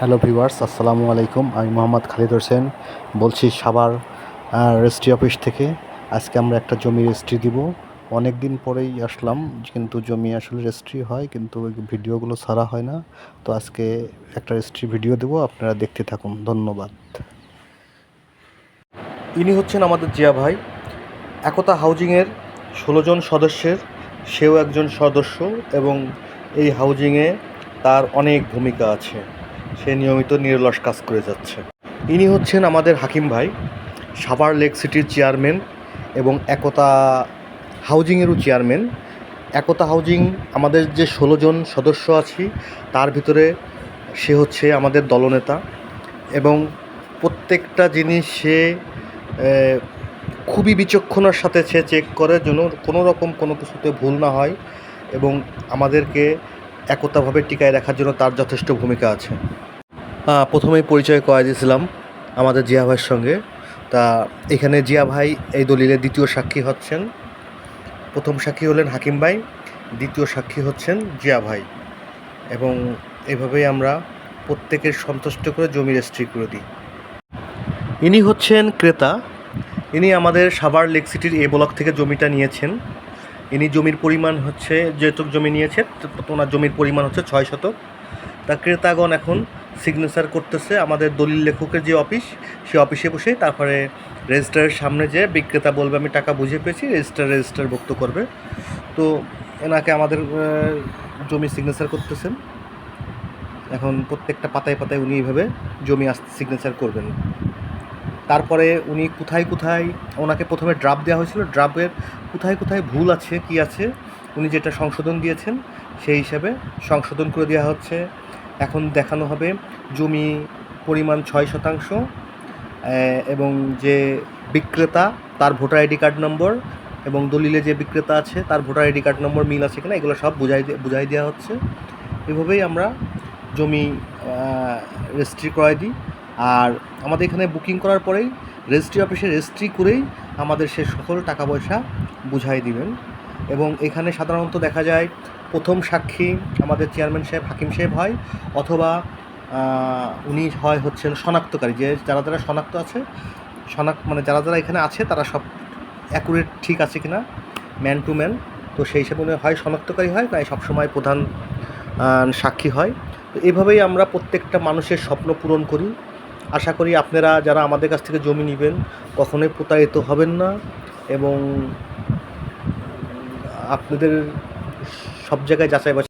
Hello viewers, আসসালামু আলাইকুম। আমি মোহাম্মদ খালিদ হোসেন বলছি সাভার রেজিস্ট্রি অফিস থেকে। আজকে আমরা একটা জমি রেজিস্ট্রি দিব। অনেক দিন পরেই আসলাম, কিন্তু জমি আসলে রেজিস্ট্রি হয়, কিন্তু ভিডিওগুলো ছাড়া হয় না। তো আজকে একটা রেজিস্ট্রি ভিডিও দেবো, আপনারা দেখতে থাকুন। ধন্যবাদ। ইনি হচ্ছেন আমাদের জিয়া ভাই। একতা হাউজিংয়ের ষোলো জন সদস্যের, সেও একজন সদস্য এবং এই হাউজিংয়ে তার অনেক ভূমিকা আছে। সে নিয়মিত নিরলস কাজ করে যাচ্ছে। ইনি হচ্ছেন আমাদের হাকিম ভাই, সাভার লেক সিটির চেয়ারম্যান এবং একতা হাউজিংয়েরও চেয়ারম্যান। একতা হাউজিং, আমাদের যে ষোলো জন সদস্য আছি, তার ভিতরে সে হচ্ছে আমাদের দলনেতা এবং প্রত্যেকটা জিনিস সে খুবই বিচক্ষণার সাথে সে চেক করে যেন কোনো রকম কোনো কিছুতে ভুল না হয় এবং আমাদেরকে একতাভাবে টিকায় রাখার জন্য তার যথেষ্ট ভূমিকা আছে। প্রথমেই পরিচয় করা দিয়েছিলাম আমাদের জিয়া ভাইয়ের সঙ্গে। তা এখানে জিয়া ভাই এই দলিলের দ্বিতীয় সাক্ষী হচ্ছেন। প্রথম সাক্ষী হলেন হাকিম ভাই, দ্বিতীয় সাক্ষী হচ্ছেন জিয়া ভাই। এবং এভাবেই আমরা প্রত্যেকের সন্তুষ্ট করে জমি রেজিস্ট্রি করে দিই। ইনি হচ্ছেন ক্রেতা। ইনি আমাদের সাভার লেক সিটির এ ব্লক থেকে জমিটা নিয়েছেন। ইনি জমির পরিমাণ হচ্ছে, যেটুক জমি নিয়েছে, ওনার জমির পরিমাণ হচ্ছে ছয় শতক। তা ক্রেতাগণ এখন সিগনেচার করতেছে আমাদের দলিল লেখকের যে অফিস, সে অফিসে বসে তারপরে রেজিস্টারের সামনে যে বিক্রেতা বলবে, আমি টাকা বুঝে পেয়েছি, রেজিস্টার রেজিস্টার ভুক্ত করবে। তো এনাকে আমাদের জমি সিগনেচার করতেছেন। এখন প্রত্যেকটা পাতায় পাতায় উনি এইভাবে জমি আস সিগনেচার করবেন। তারপরে উনি কোথায় কোথায় ওনাকে প্রথমে ড্রাফট দেওয়া হয়েছিল। ড্রাফের কোথায় কোথায় ভুল আছে, কি আছে, উনি যেটা সংশোধন দিয়েছেন সেই হিসাবে সংশোধন করে দেওয়া হচ্ছে। এখন দেখানো হবে জমি পরিমাণ ছয় শতাংশ এবং যে বিক্রেতা, তার ভোটার আইডি কার্ড নম্বর এবং দলিলে যে বিক্রেতা আছে, তার ভোটার আইডি কার্ড নম্বর মিল আছে কিনা, এগুলো সব বুঝাই বুঝাই দেওয়া হচ্ছে। এভাবেই আমরা জমি রেজিস্ট্রি করাই দিই। আর আমাদের এখানে বুকিং করার পরেই রেজিস্ট্রি অফিসে রেজিস্ট্রি করেই আমাদের সে সকল টাকা পয়সা বুঝাই দিবেন। এবং এখানে সাধারণত দেখা যায় প্রথম সাক্ষী আমাদের চেয়ারম্যান সাহেব, হাকিম সাহেব হয় অথবা উনি হয় হচ্ছেন শনাক্তকারী। যে যারা যারা শনাক্ত আছে, শনাক্ত মানে যারা যারা এখানে আছে তারা সব অ্যাকুরেট ঠিক আছে কিনা ম্যান টু ম্যান তো সেই হিসাবে উনি হয় শনাক্তকারী হয় তাই সবসময় প্রধান সাক্ষী হয়। তো এভাবেই আমরা প্রত্যেকটা মানুষের স্বপ্ন পূরণ করি। আশা করি আপনারা যারা আমাদের কাছ থেকে জমি নেবেন, কখনোই প্রতারিত হবেন না এবং আপনাদের সব জায়গায় যাচাই বাছাই